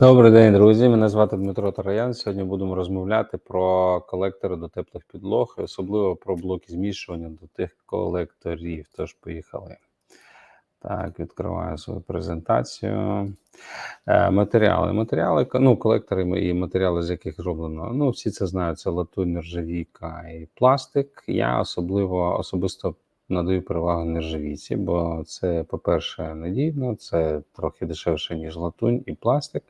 Добрий день, друзі. Мене звати Дмитро Троян. Сьогодні будемо розмовляти про колектори до теплих підлог, особливо про блоки змішування до тих колекторів. Тож поїхали. Так, відкриваю свою презентацію. Е, матеріали. Матеріали, ну, колектори і матеріали, з яких зроблено. Ну, всі це знають: це латунь, нержавійка і пластик. Я особливо особисто надаю перевагу нержавійці, бо це, по-перше, надійно, це трохи дешевше, ніж латунь і пластик,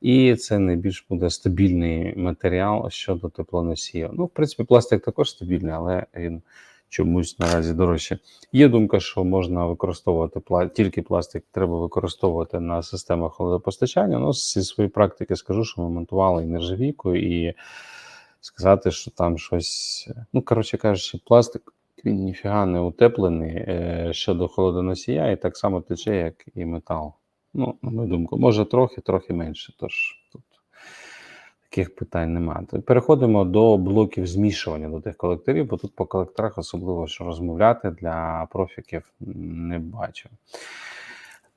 і це найбільш буде стабільний матеріал щодо теплоносія. Ну, в принципі, пластик також стабільний, але він чомусь наразі дорожче. Є думка, що можна використовувати тільки пластик, треба використовувати на системах холодопостачання. Ну, зі своєї практики скажу, що ми монтували і нержавійку, і сказати, що там щось. Ну, коротше кажучи, пластик. Він ніфіга не утеплений е, щодо холодоносія, і так само тече, як і метал. Ну, на мою думку, може трохи, трохи менше. Тож тут таких питань немає. Переходимо до блоків змішування до тих колекторів, бо тут по колекторах особливо що розмовляти для профіків не бачу.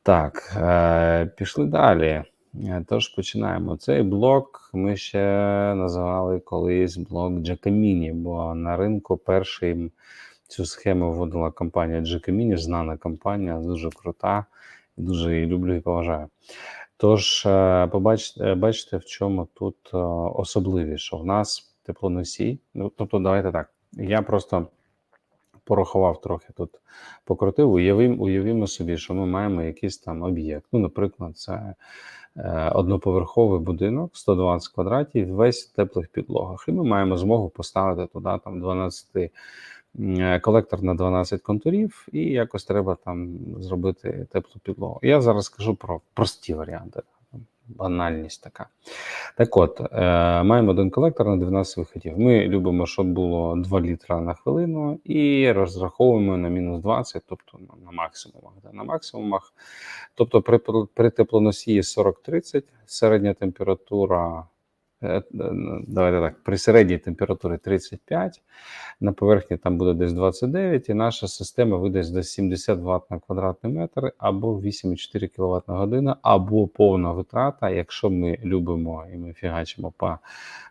Так, е, пішли далі. Е, тож починаємо. Цей блок ми ще називали колись блок Giacomini, бо на ринку першим цю схему вводила компанія Giacomini, знана компанія, дуже крута, дуже її люблю і поважаю. Тож, е, побачите, бачите, в чому тут е, особливість, що в нас теплоносій. Ну, тобто, давайте так. Я просто порахував трохи тут, покрутив, уявимо, уявімо собі, що ми маємо якийсь там об'єкт. Ну, наприклад, це е, одноповерховий будинок, 120 квадратів, весь в теплих підлогах. І ми маємо змогу поставити туди там 12 Е, колектор на 12 контурів, і якось треба там зробити теплу підлогу. Я зараз скажу про прості варіанти. Банальність така. Так от, е, маємо один колектор на 12 виходів. Ми любимо, щоб було 2 літра на хвилину, і розраховуємо на мінус 20, тобто на максимумах. На максимумах. Тобто при, при теплоносії 40-30, середня температура Е, давайте так, при середній температурі 35, на поверхні там буде десь 29, і наша система видасть десь 70 Вт на квадратний метр, або 8,4 кВт на годину, або повна витрата. Якщо ми любимо і ми фігачимо по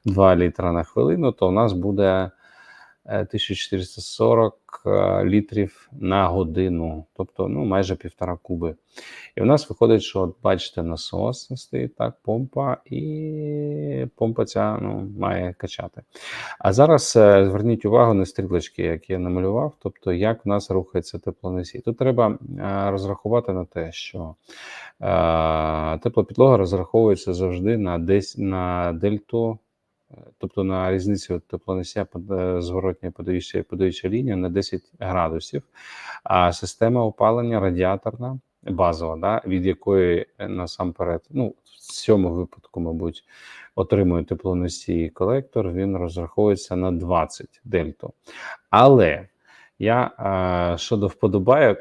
2 літра на хвилину, то у нас буде 1440 е, літрів на годину, тобто ну, майже півтора куби. І в нас виходить, що от бачите, насос стоїть так, помпа, і помпа ця ну, має качати. А зараз е, зверніть увагу на стрілочки, які я намалював, тобто як в нас рухається теплоносій. Тут треба е, розрахувати на те, що тепла підлога розраховується завжди на десь на дельту. Тобто на різницю теплоносія е, зворотня подаюча подаюча лінія на 10 градусів, а система опалення радіаторна, базова, да, від якої е, насамперед, ну, в цьому випадку, мабуть, отримує теплоносій колектор, він розраховується на 20 дельту. Але я а, щодо вподобайок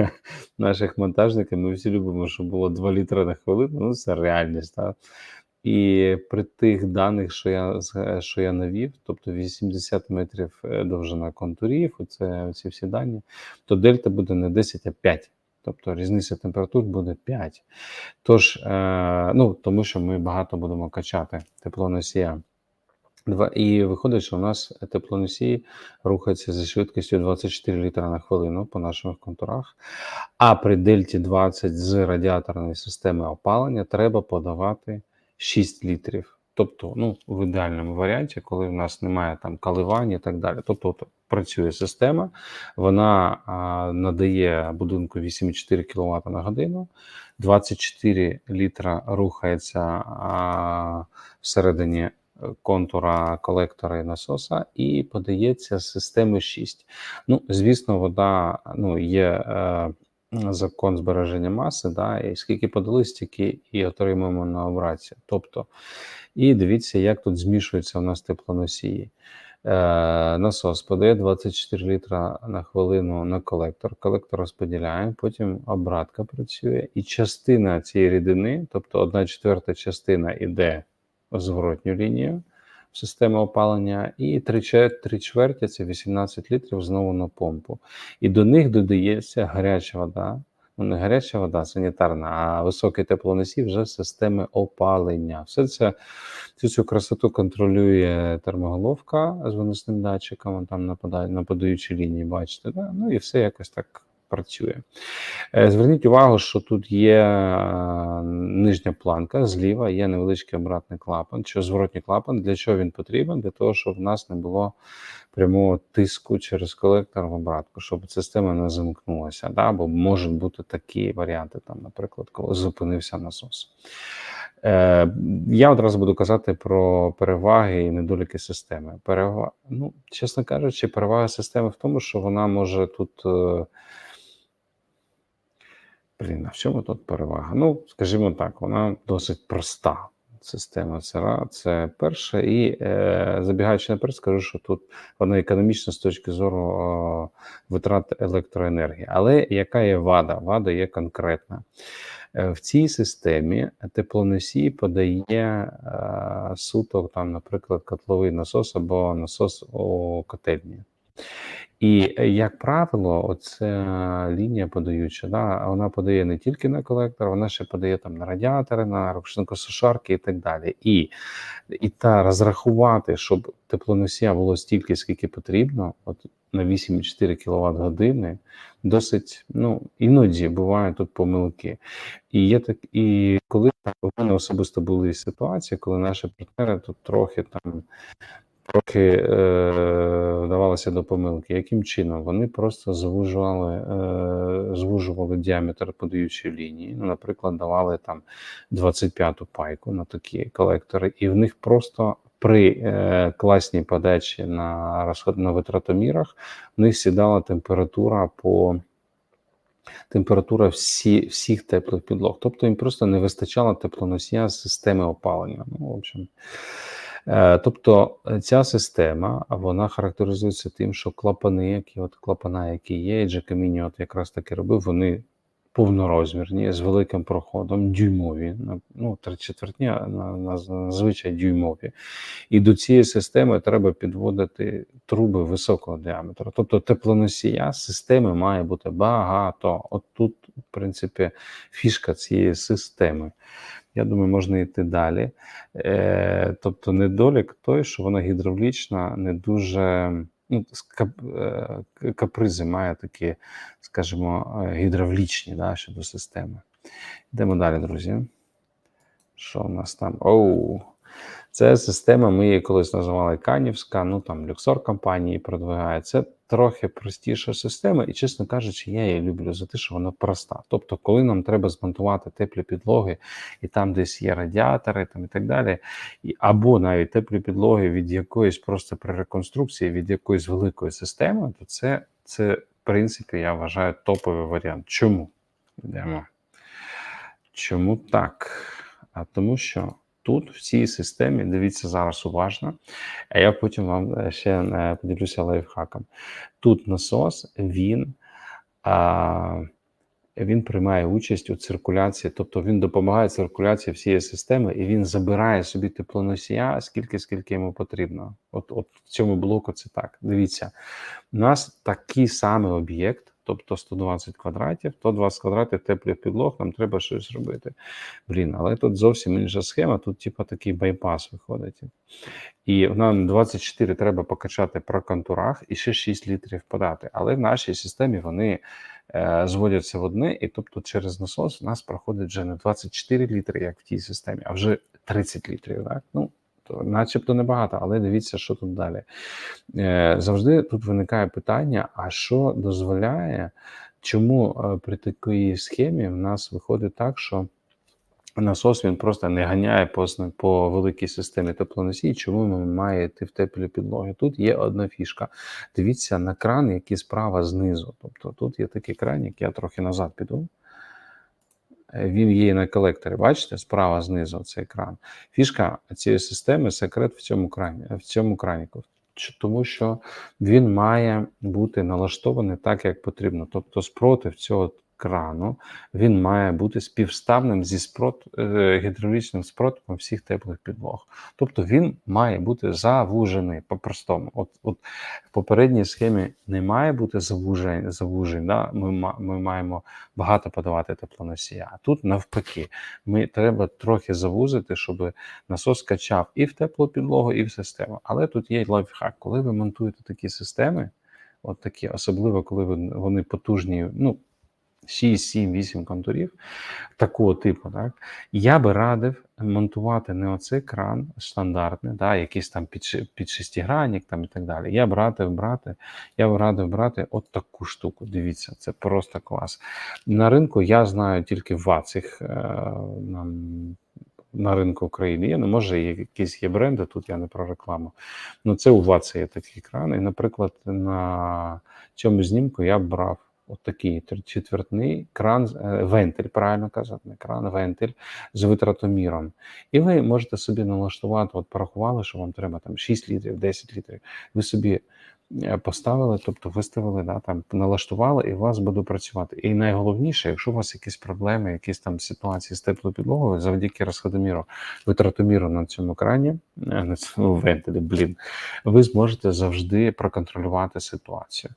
наших монтажників, ми всі любимо, щоб було 2 літри на хвилину, ну це реальність. Так? І при тих даних, що я що я навів, тобто 80 метрів е, довжина контурів, оце ці всі дані, то дельта буде не 10, а 5. Тобто різниця температур буде 5. Тож, е, ну тому що ми багато будемо качати теплоносія. І виходить, що у нас теплоносій рухається зі швидкістю 24 літра на хвилину по наших контурах. А при дельті 20 з радіаторної системи опалення треба подавати. 6 літрів. Тобто, ну, в ідеальному варіанті, коли в нас немає там коливань і так далі. Тобто, от, працює система, вона а, надає будинку 8,4 кВт на годину, 24 літра рухається а, всередині контура колектора і насоса, і подається з системи 6. Ну, звісно, вода ну, є. Е, закон збереження маси, да, і скільки подали, стільки і отримуємо на обраці. Тобто, і дивіться, як тут змішується у нас теплоносії. Е, Насос подає 24 літра на хвилину на колектор. Колектор розподіляє, потім обратка працює, і частина цієї рідини, тобто одна четверта частина йде в зворотню лінію системи опалення, і 3 3 чверті це 18 літрів знову на помпу. І до них додається гаряча вода Ну, не гаряча вода, санітарна, а високий теплоносій вже системи опалення. Все це цю цю красоту контролює термоголовка з виносним датчиком, там на подаючій лінії, бачите, да? ну і все якось так працює. Е, Зверніть увагу, що тут є е, нижня планка, зліва є невеличкий обратний клапан, чи зворотній клапан. Для чого він потрібен? Для того, щоб в нас не було прямого тиску через колектор в обратку, щоб система не замкнулася. Да? Бо можуть бути такі варіанти, там, наприклад, коли зупинився насос. Е, Я одразу буду казати про переваги і недоліки системи. Перевага, ну, чесно кажучи, перевага системи в тому, що вона може тут. е, Блін, а в чому тут перевага? Ну, скажімо так, вона досить проста. Система це, ра- це перше. І е, забігаючи наперед, скажу, що тут вона економічна з точки зору е, витрат електроенергії. Але яка є вада? Вада є конкретна. Е, В цій системі теплоносій подає е, суто, там, наприклад, котловий насос або насос у котельні. І е, як правило, оця лінія подаюча, да, вона подає не тільки на колектор, вона ще подає там на радіатори, на рушникосушарки і так далі. І, і та розрахувати, щоб теплоносія було стільки, скільки потрібно, от на 8,4 кВт години, досить, ну, іноді бувають тут помилки. І є так, і коли у мене особисто були ситуації, коли наші партнери тут трохи там трохи е, до помилки. Яким чином? Вони просто звужували, е, звужували діаметр подаючої лінії. Ну, наприклад, давали там 25-ту пайку на такі колектори, і в них просто при е, класній подачі на розход на витратомірах в них сідала температура по. Температура всі, всіх теплих підлог. Тобто їм просто не вистачало теплоносія з системи опалення. Ну, в общем, Тобто е, ця система вона характеризується тим, що клапани, які от клапана, які є, і Джекаміні от якраз таки робив, вони повнорозмірні з великим проходом, дюймові, ну три четвертні, на, зазвичай дюймові. І до цієї системи треба підводити труби високого діаметру. Тобто теплоносія системи має бути багато. От тут, в принципі, фішка цієї системи. Я думаю, можна йти далі. Е, тобто, недолік той, що вона гідравлічна, не дуже ну, е, капризи має такі, скажімо, е, гідравлічні да, щодо системи. Йдемо далі, друзі. Що у нас там? Оу. Це система, ми її колись називали Канівська, ну там Люксор компанії продвигає. Це трохи простіша система, і, чесно кажучи, я її люблю за те, що вона проста. Тобто, коли нам треба змонтувати теплі підлоги, і там десь є радіатори там і так далі, і, або навіть теплі підлоги від якоїсь просто при реконструкції, від якоїсь великої системи, то це, це в принципі, я вважаю топовий варіант. Чому? Йдемо. Чому так? А тому що тут в цій системі, дивіться зараз уважно, а я потім вам е, ще е, поділюся лайфхаком. Тут насос, він, а, він приймає участь у циркуляції, тобто він допомагає циркуляції всієї системи, і він забирає собі теплоносія скільки, скільки йому потрібно. От, от в цьому блоку це так. Дивіться, у нас такий самий об'єкт. Тобто 120 квадратів, 120 квадратів теплих підлог, нам треба щось робити. Блін, але тут зовсім інша схема. Тут, типу, такий байпас виходить. І нам 24 треба покачати про контурах і ще 6 літрів подати. Але в нашій системі вони е, зводяться в одне, і тобто через насос у нас проходить вже не 24 літри, як в тій системі, а вже 30 літрів. Так? Ну, то начебто небагато, але дивіться, що тут далі. Е, завжди тут виникає питання: а що дозволяє, чому е, при такій схемі в нас виходить так, що насос він просто не ганяє по, по великій системі теплоносій, чому він має йти в теплі підлоги? Тут є одна фішка. Дивіться на кран, який справа знизу. Тобто тут є такий кранік, я трохи назад піду. Він є на колекторі. Бачите, справа знизу цей кран. Фішка цієї системи секрет в цьому крані, в цьому краніку. Тому що він має бути налаштований так, як потрібно. Тобто, спротив цього крану він має бути співставним зі спрот, е, гідравлічним спротивом всіх теплих підлог. Тобто він має бути завужений по-простому. От, от в попередній схемі не має бути завужень, завужень да? ми, ми маємо багато подавати теплоносія. А тут навпаки, ми треба трохи завузити, щоб насос качав і в теплу підлогу, і в систему. Але тут є лайфхак. Коли ви монтуєте такі системи, от такі, особливо коли вони потужні, ну 6, 7, 8 контурів такого типу, так я би радив монтувати не оцей кран стандартний, да, якийсь там під, під шестигранник там і так далі. Я б радив брати, я б радив брати от таку штуку. Дивіться, це просто клас. На ринку я знаю тільки два цих е, на ринку України є. Ну, може, якісь є бренди, тут я не про рекламу. Ну, це у вас є такі крани. І, наприклад, на цьому знімку я брав от четвертний кран, е, вентиль, правильно казати, не кран, вентиль з витратоміром. І ви можете собі налаштувати, от порахували, що вам треба там 6 літрів, 10 літрів. Ви собі поставили, тобто виставили, да, там налаштували, і у вас буде працювати. І найголовніше, якщо у вас якісь проблеми, якісь там ситуації з теплою завдяки розходоміру, витратоміру на цьому крані, е, на цьому вентилі, блін, ви зможете завжди проконтролювати ситуацію.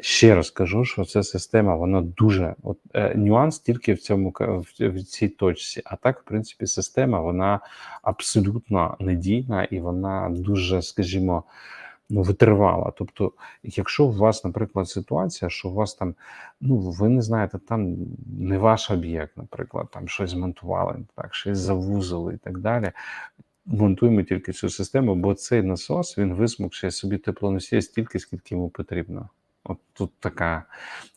Ще раз кажу, що ця система вона дуже от, е, нюанс тільки в цьому в, цій точці. А так, в принципі, система вона абсолютно надійна і вона дуже, скажімо, ну, витривала. Тобто, якщо у вас, наприклад, ситуація, що у вас там, ну ви не знаєте, там не ваш об'єкт, наприклад, там щось змонтували, так, щось завузили і так далі. Монтуємо тільки цю систему, бо цей насос він висмокшує собі теплоносія стільки, скільки йому потрібно. От тут така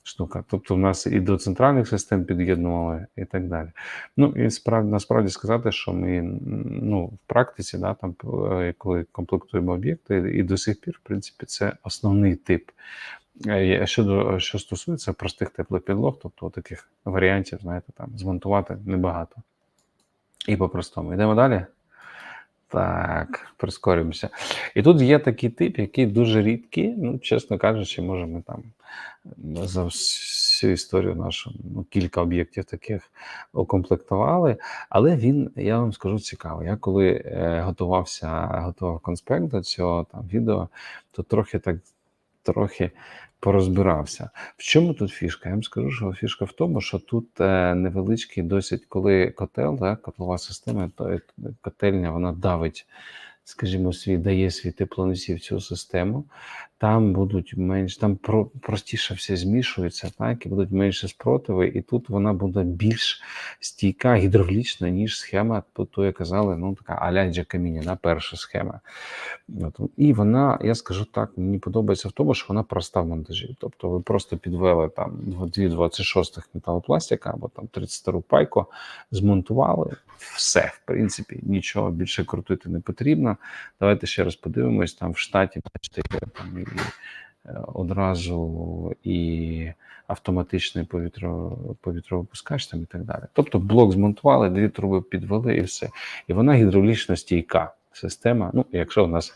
штука. Тобто, в нас і до центральних систем під'єднували, і так далі. Ну і справді насправді сказати, що ми ну в практиці, да, там е, коли комплектуємо об'єкти, і до сих пір, в принципі, це основний тип. Е, Щодо що стосується простих теплопідлог, тобто таких варіантів, знаєте, там змонтувати небагато. І по-простому. Йдемо далі. Так, прискорюємося. І тут є такий тип, який дуже рідкий. Ну, чесно кажучи, може, ми там за всю історію нашу ну, кілька об'єктів таких укомплектували. Але він, я вам скажу, цікавий. Я коли е, готувався, готував конспект до цього там відео, то трохи так трохи порозбирався. В чому тут фішка? Я вам скажу, що фішка в тому, що тут е, невеличкий досить, коли котел, да, котлова система, то котельня вона давить, скажімо, свій дає свій теплоносій в цю систему. Там будуть менш, там про, простіше все змішується, так, і будуть менше спротиви, і тут вона буде більш стійка гідравлічна, ніж схема, то, я казали, ну така аля Джакаміні, да, перша схема. От. І вона, я скажу так, мені подобається в тому, що вона проста в монтажі. Тобто ви просто підвели там дві 26 металопластика або там 32 пайку, змонтували все, в принципі, нічого більше крутити не потрібно. Давайте ще раз подивимось. Там в штаті бачите, там одразу і автоматичний повітро, повітровипускач там і так далі. Тобто блок змонтували, дві труби підвели і все. І вона гідравлічно стійка система. Ну, якщо у нас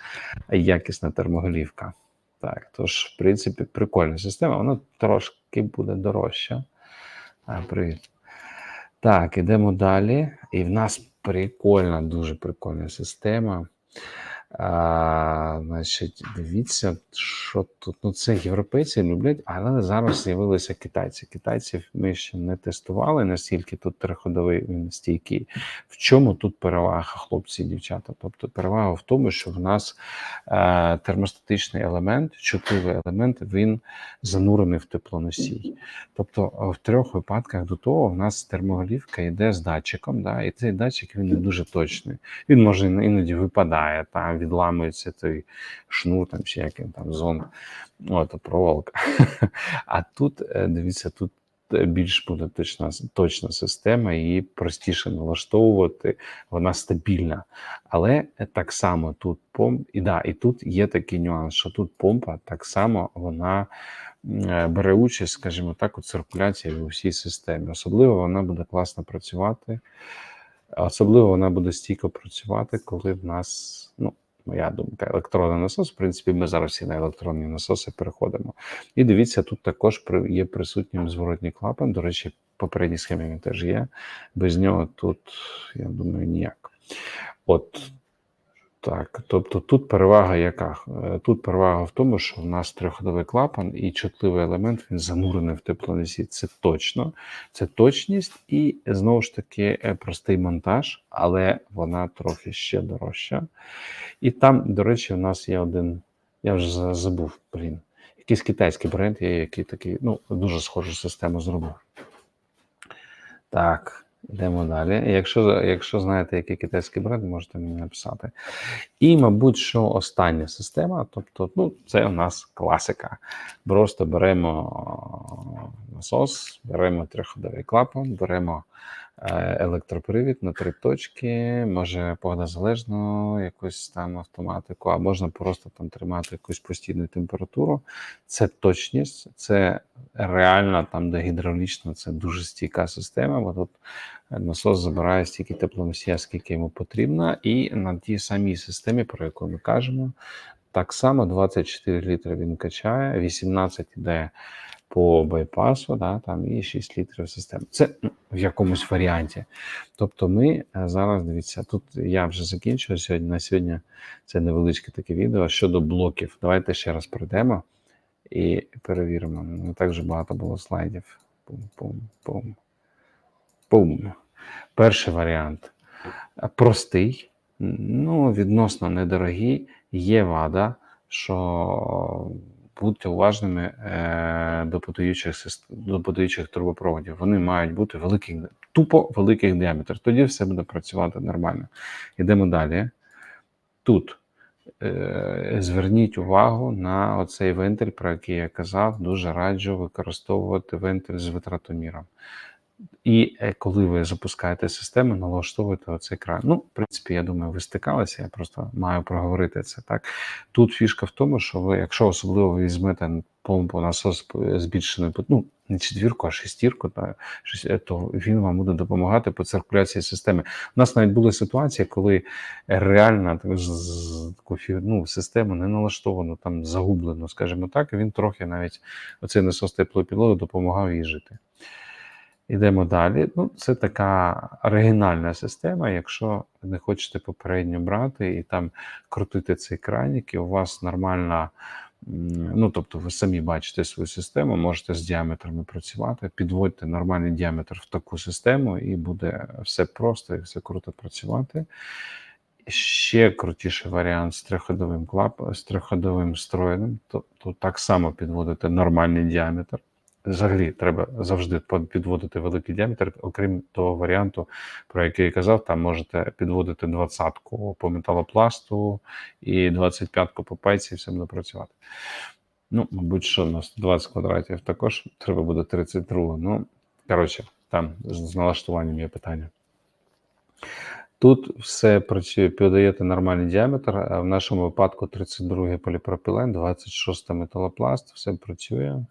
якісна термоголівка. Так, тож, в принципі, прикольна система, вона трошки буде дорожча. Привіт. Так, ідемо далі. І в нас прикольна, дуже прикольна система. А, значить, дивіться, що тут. Ну, це європейці люблять, але зараз з'явилися китайці. Китайців ми ще не тестували, наскільки тут триходовий він стійкий. В чому тут перевага, хлопці і дівчата? Тобто перевага в тому, що в нас е, термостатичний елемент, чутливий елемент, він занурений в теплоносій. Тобто, е, в трьох випадках до того в нас термоголівка йде з датчиком, да, і цей датчик він не дуже точний. Він може іноді випадає, відламується той шнур, там чи як він там зон, от проволока. А тут е, дивіться, тут е, більш буде точна, точна система, її простіше налаштовувати, вона стабільна. Але е, так само тут помп, і да, і тут є такий нюанс, що тут помпа так само вона бере участь, скажімо так, у циркуляції в усій системі. Особливо вона буде класно працювати. Особливо вона буде стійко працювати, коли в нас ну, моя думка. Електронний насос, в принципі, ми зараз всі на електронні насоси переходимо. І дивіться, тут також є присутнім зворотній клапан. До речі, попередній схемі він теж є. Без нього тут, я думаю, ніяк. От так, тобто тут перевага яка? Е, Тут перевага в тому, що в нас трьохходовий клапан і чутливий елемент він занурений в теплоносій. Це точно, це точність і знову ж таки е, простий монтаж, але вона трохи ще дорожча. І там, до речі, у нас є один, я вже забув, блін, якийсь китайський бренд є, який такий, ну, дуже схожу систему зробив. Так, йдемо далі. Якщо, якщо знаєте, який китайський бренд, можете мені написати. І, мабуть, що остання система, тобто, ну, це у нас класика. Просто беремо насос, беремо трьохходовий клапан, беремо е, електропривід на три точки, може погодозалежну якусь там автоматику, а можна просто там тримати якусь постійну температуру. Це точність, це реально там, де гідравлічно, це дуже стійка система, бо тут насос забирає стільки теплоносія, скільки йому потрібно, і на тій самій системі, про яку ми кажемо, так само 24 літри він качає, 18 йде по байпасу, да, там і 6 літрів системи. Це ну, в якомусь варіанті. Тобто, ми е, зараз дивіться, тут я вже закінчую сьогодні. На сьогодні це невеличке таке відео щодо блоків. Давайте ще раз пройдемо і перевіримо. Не так же багато було слайдів. Пум-пум-пум. Пум. Перший варіант простий, ну, відносно недорогий. Є вада, що будьте уважними е, до потуючих, до потуючих трубопроводів. Вони мають бути великих, тупо великих діаметрів. Тоді все буде працювати нормально. Йдемо далі. Тут зверніть увагу на оцей вентиль, про який я казав. Дуже раджу використовувати вентиль з витратоміром. І е, коли ви запускаєте систему, налаштовуєте оцей кран. Ну, в принципі, я думаю, ви стикалися, я просто маю проговорити це так. Тут фішка в тому, що ви, якщо особливо візьмете помпу насос збільшений, ну не четвірку, а шестірку, та, е, то він вам буде допомагати по циркуляції системи. У нас навіть були ситуації, коли реально ну, систему не налаштовано, там загублено, скажімо так, він трохи навіть оцей насос теплої підлоги допомагав їй жити. Ідемо далі. Ну, це така оригінальна система. Якщо не хочете попередньо брати і там крутити цей кранік, і у вас нормальна, ну тобто ви самі бачите свою систему, можете з діаметрами працювати, підводьте нормальний діаметр в таку систему, і буде все просто і все круто працювати. Ще крутіший варіант з триходовим клап, з триходовим строєм, то, то так само підводите нормальний діаметр. Взагалі треба завжди підводити великий діаметр, окрім того варіанту, про який я казав, там можете підводити двадцятку по металопласту і 25-ку по пайці, і все буде працювати. Ну, мабуть, що на 120 квадратів також треба буде 32. Ну, коротше, там з, налаштуванням є питання. Тут все працює, подаєте нормальний діаметр. В нашому випадку 32 поліпропілен, 26 металопласт, все працює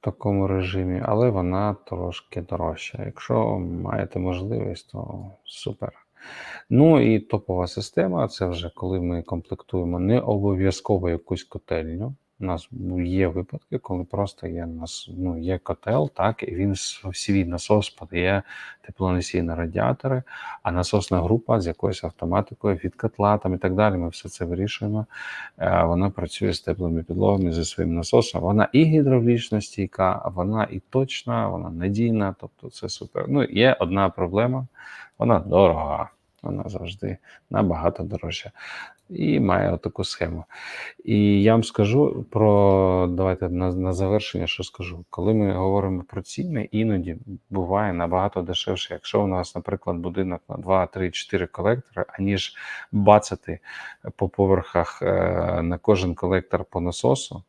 такому режимі, але вона трошки дорожча. Якщо маєте можливість, то супер. Ну і топова система це вже коли ми комплектуємо не обов'язково якусь котельню. У нас є випадки, коли просто є нас, ну, є котел, так, і він свій насос подає теплоносій на радіатори, а насосна група з якоюсь автоматикою від котла там і так далі. Ми все це вирішуємо. Е, Вона працює з теплими підлогами зі своїм насосом. Вона і гідравлічно стійка, вона і точна, вона надійна, тобто це супер. Ну, є одна проблема, вона дорога. Вона завжди набагато дорожча. І має таку схему. І я вам скажу про давайте на, на завершення, що скажу. Коли ми говоримо про ціни, іноді буває набагато дешевше, якщо у нас, наприклад, будинок на 2, 3, 4 колектори, аніж бацати по поверхах е, на кожен колектор по насосу.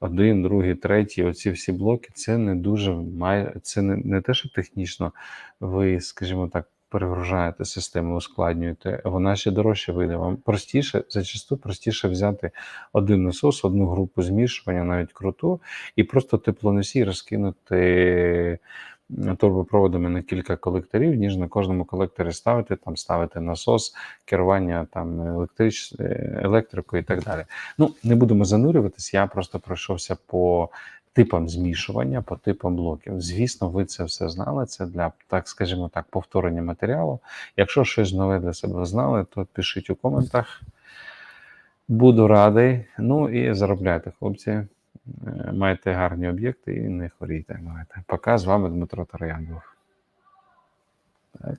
Один, другий, третій, оці всі блоки, це не дуже має, це не, не те, що технічно ви, скажімо так, перегружаєте систему, ускладнюєте, вона ще дорожче вийде. Вам простіше, зачасту простіше взяти один насос, одну групу змішування, навіть круту, і просто теплоносій розкинути турбопроводами на кілька колекторів, ніж на кожному колекторі ставити, там ставити насос, керування там електрич... е, електрикою і так далі. Ну, не будемо занурюватись, я просто пройшовся по типам змішування, по типам блоків. Звісно, ви це все знали. Це для, так скажімо так, повторення матеріалу. Якщо щось нове для себе знали, то пишіть у коментах. Буду радий. Ну і заробляйте, хлопці. Е, Майте гарні об'єкти і не хворійте. Давайте. Пока з вами Дмитро Тараян. Так.